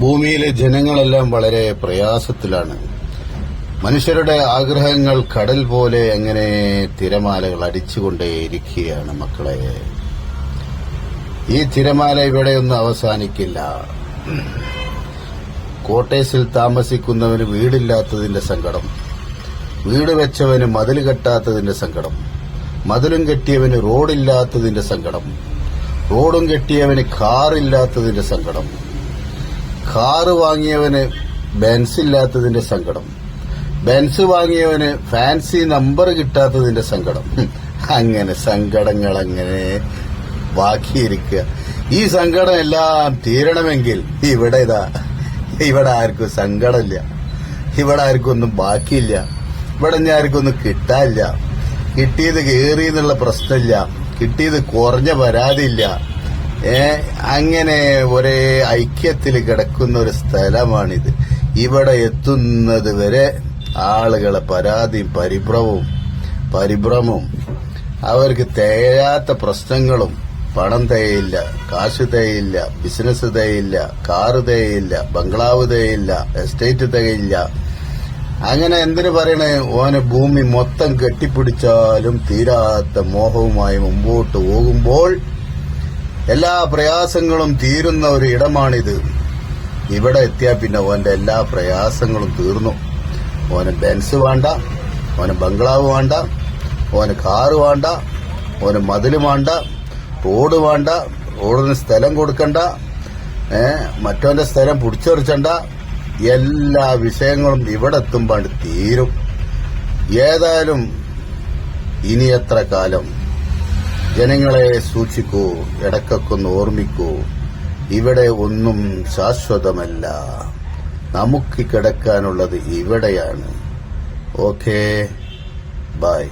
ഭൂമിയിലെ ജനങ്ങളെല്ലാം വളരെ പ്രയാസത്തിലാണ്. മനുഷ്യരുടെ ആഗ്രഹങ്ങൾ കടൽ പോലെ എങ്ങനെ തിരമാലകൾ അടിച്ചുകൊണ്ടേയിരിക്കുകയാണ് മക്കളെ. ഈ തിരമാല ഇവിടെയൊന്നും അവസാനിക്കില്ല. കോട്ടേഴ്സിൽ താമസിക്കുന്നവന് വീടില്ലാത്തതിന്റെ സങ്കടം. വീട് വെച്ചവന് മതിൽ കെട്ടാത്തതിന്റെ സങ്കടം. മതിലും കെട്ടിയവന് റോഡില്ലാത്തതിന്റെ സങ്കടം. റോഡും കെട്ടിയവന് കാറില്ലാത്തതിന്റെ സങ്കടം. കാറ് വാങ്ങിയവന് ബെൻസ് ഇല്ലാത്തതിന്റെ സങ്കടം. ബെൻസ് വാങ്ങിയവന് ഫാൻസി നമ്പർ കിട്ടാത്തതിന്റെ സങ്കടം. അങ്ങനെ സങ്കടങ്ങൾ അങ്ങനെ ബാക്കിയിരിക്കുക ഈ സങ്കടം എല്ലാം തീരണമെങ്കിൽ ഇവിടെ ഇതാ. ഇവിടെ ആർക്കും സങ്കടമില്ല. ഇവിടെ ആർക്കും ഒന്നും ബാക്കിയില്ല. ഇവിടെ ഞാൻ ആർക്കും ഒന്നും കിട്ടാനില്ല. കിട്ടിയത് കയറി എന്നുള്ള പ്രശ്നമില്ല. കിട്ടിയത് കുറഞ്ഞ പരാതിയില്ല. അങ്ങനെ ഒരേ ഐക്യത്തിൽ കിടക്കുന്ന ഒരു സ്ഥലമാണിത്. ഇവിടെ എത്തുന്നത് വരെ ആളുകളെ പരാതിയും പരിഭ്രമവും പരിഭ്രമവും അവർക്ക് തേയാത്ത പ്രശ്നങ്ങളും പണം തേയില്ല കാശ് തേയില്ല ബിസിനസ് തേയില്ല കാറ് തേയില്ല ബംഗ്ലാവ് തേയില്ല എസ്റ്റേറ്റ് തേയില്ല. അങ്ങനെ എന്തിനു പറയണേ? ഓന് ഭൂമി മൊത്തം കെട്ടിപ്പിടിച്ചാലും തീരാത്ത മോഹവുമായി മുമ്പോട്ട് പോകുമ്പോൾ എല്ലാ പ്രയാസങ്ങളും തീരുന്ന ഒരു ഇടമാണിത്. ഇവിടെ എത്തിയാ പിന്നെ ഓന്റെ എല്ലാ പ്രയാസങ്ങളും തീർന്നു. ഓന് ബെൻസ് വേണ്ട ഓന് ബംഗ്ലാവ് വേണ്ട ഓന് കാറ് വേണ്ട ഓന് മതിൽ വേണ്ട റോഡ് വേണ്ട റോഡിന് സ്ഥലം കൊടുക്കണ്ട മറ്റവന്റെ സ്ഥലം പിടിച്ചെറിച്ചണ്ട എല്ലാ വിഷയങ്ങളും ഇവിടെ എത്തുമ്പോൾ തീരും. ഏതായാലും ഇനി എത്ര കാലം? ജനങ്ങളെ സൂക്ഷിക്കൂ ഇടക്കൊന്ന് ഓർമ്മിക്കൂ. ഇവിടെ ഒന്നും ശാശ്വതമല്ല. നമുക്ക് കിടക്കാനുള്ളത് ഇവിടെയാണ്. Okay bye.